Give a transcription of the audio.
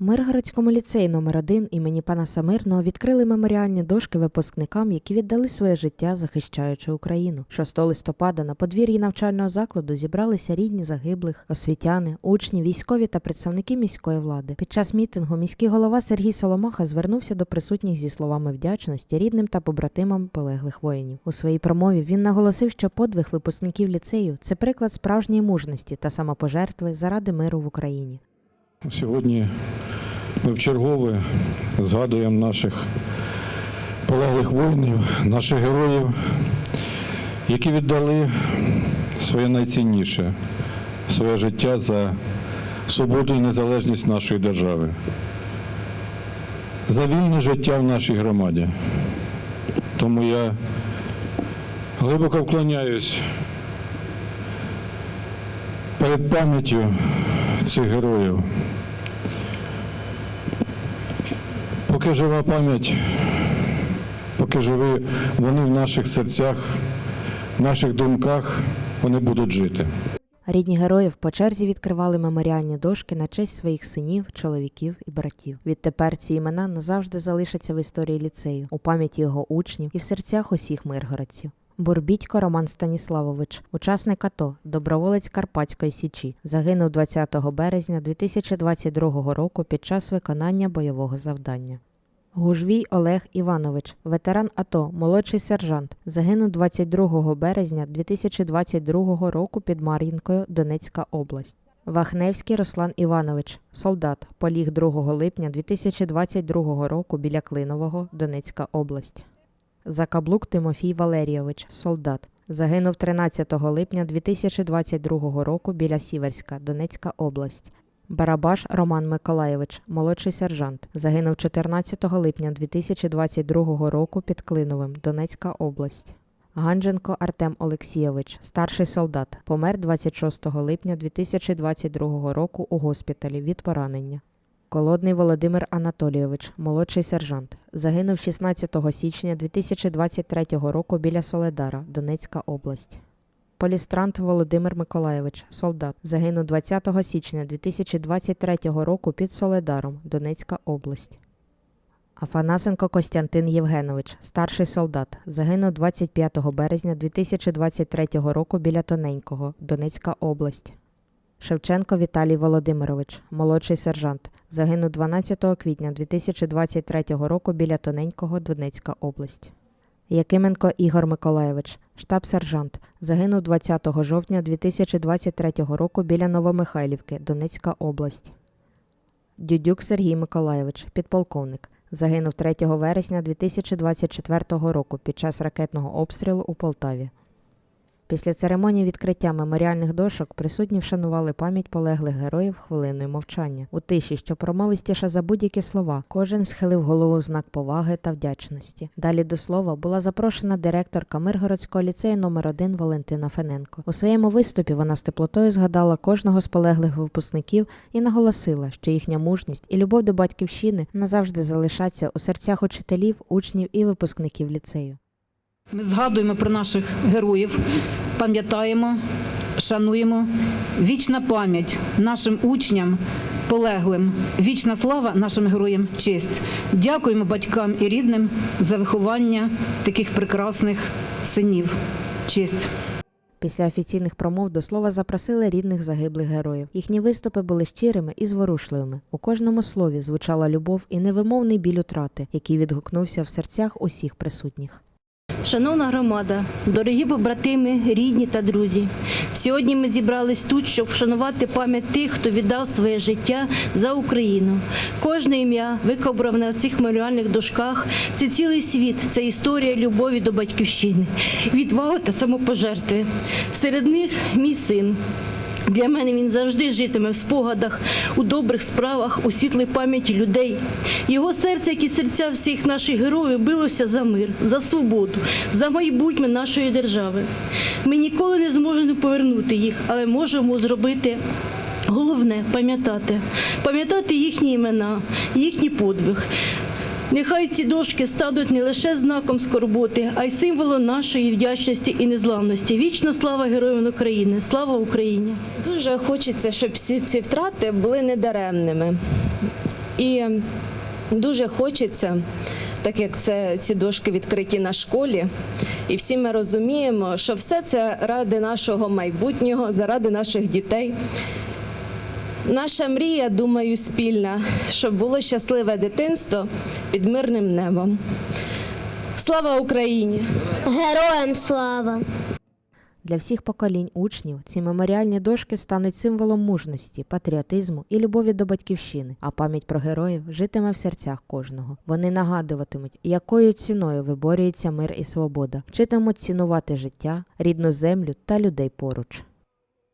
У Миргородському ліцеї номер 1 імені пана Самирного відкрили меморіальні дошки випускникам, які віддали своє життя, захищаючи Україну. 6 листопада на подвір'ї навчального закладу зібралися рідні загиблих, освітяни, учні, військові та представники міської влади. Під час мітингу міський голова Сергій Соломаха звернувся до присутніх зі словами вдячності рідним та побратимам полеглих воїнів. У своїй промові він наголосив, що подвиг випускників ліцею це приклад справжньої мужності та самопожертви заради миру в Україні. Сьогодні ми вчергове згадуємо наших полеглих воїнів, наших героїв, які віддали своє найцінніше, своє життя за свободу і незалежність нашої держави, за вільне життя в нашій громаді. Тому я глибоко вклоняюсь перед пам'яттю цих героїв. Поки жива пам'ять, поки живі вони в наших серцях, в наших думках, вони будуть жити. Рідні героїв по черзі відкривали меморіальні дошки на честь своїх синів, чоловіків і братів. Відтепер ці імена назавжди залишаться в історії ліцею, у пам'яті його учнів і в серцях усіх миргородців. Бурбітько Роман Станіславович, учасник АТО, доброволець Карпатської Січі, загинув 20 березня 2022 року під час виконання бойового завдання. Гужвій Олег Іванович, ветеран АТО, молодший сержант, загинув 22 березня 2022 року під Мар'їнкою, Донецька область. Вахневський Руслан Іванович, солдат, поліг 2 липня 2022 року біля Клинового, Донецька область. Закаблук Тимофій Валерійович, солдат, загинув 13 липня 2022 року біля Сіверська, Донецька область. Барабаш Роман Миколайович, молодший сержант, загинув 14 липня 2022 року під Клиновим, Донецька область. Гандженко Артем Олексійович, старший солдат, помер 26 липня 2022 року у госпіталі від поранення. Колодний Володимир Анатолійович, молодший сержант, загинув 16 січня 2023 року біля Соледара, Донецька область. Полістрант Володимир Миколайович, солдат, загинув 20 січня 2023 року під Соледаром, Донецька область. Афанасенко Костянтин Євгенович, старший солдат, загинув 25 березня 2023 року біля Тоненького, Донецька область. Шевченко Віталій Володимирович, молодший сержант, загинув 12 квітня 2023 року біля Тоненького, Донецька область. Якименко Ігор Миколайович, штаб-сержант, загинув 20 жовтня 2023 року біля Новомихайлівки, Донецька область. Дюдюк Сергій Миколайович, підполковник, загинув 3 вересня 2024 року під час ракетного обстрілу у Полтаві. Після церемонії відкриття меморіальних дошок присутні вшанували пам'ять полеглих героїв хвилиною мовчання. У тиші, що промовистіша за будь-які слова, кожен схилив голову в знак поваги та вдячності. Далі до слова була запрошена директорка Миргородського ліцею номер 1 Валентина Фененко. У своєму виступі вона з теплотою згадала кожного з полеглих випускників і наголосила, що їхня мужність і любов до батьківщини назавжди залишаться у серцях учителів, учнів і випускників ліцею. Ми згадуємо про наших героїв, пам'ятаємо, шануємо. Вічна пам'ять нашим учням, полеглим, вічна слава нашим героям, честь. Дякуємо батькам і рідним за виховання таких прекрасних синів. Честь. Після офіційних промов до слова запросили рідних загиблих героїв. Їхні виступи були щирими і зворушливими. У кожному слові звучала любов і невимовний біль утрати, який відгукнувся в серцях усіх присутніх. Шановна громада, дорогі побратими, рідні та друзі. Сьогодні ми зібрались тут, щоб вшанувати пам'ять тих, хто віддав своє життя за Україну. Кожне ім'я, викобране на цих меморіальних дошках, це цілий світ, це історія любові до батьківщини, відваги та самопожертви. Серед них мій син. Для мене він завжди житиме в спогадах, у добрих справах, у світлій пам'яті людей. Його серце, як і серця всіх наших героїв, билося за мир, за свободу, за майбутнє нашої держави. Ми ніколи не зможемо повернути їх, але можемо зробити. Головне пам'ятати, пам'ятати їхні імена, їхній подвиг. Нехай ці дошки стануть не лише знаком скорботи, а й символом нашої вдячності і незламності. Вічна слава героям України! Слава Україні! Дуже хочеться, щоб всі ці втрати були недаремними. І дуже хочеться, так як це ці дошки відкриті на школі, і всі ми розуміємо, що все це ради нашого майбутнього, заради наших дітей. Наша мрія, думаю, спільна, щоб було щасливе дитинство під мирним небом. Слава Україні! Героям слава! Для всіх поколінь учнів ці меморіальні дошки стануть символом мужності, патріотизму і любові до батьківщини, а пам'ять про героїв житиме в серцях кожного. Вони нагадуватимуть, якою ціною виборюється мир і свобода, вчитимуть цінувати життя, рідну землю та людей поруч.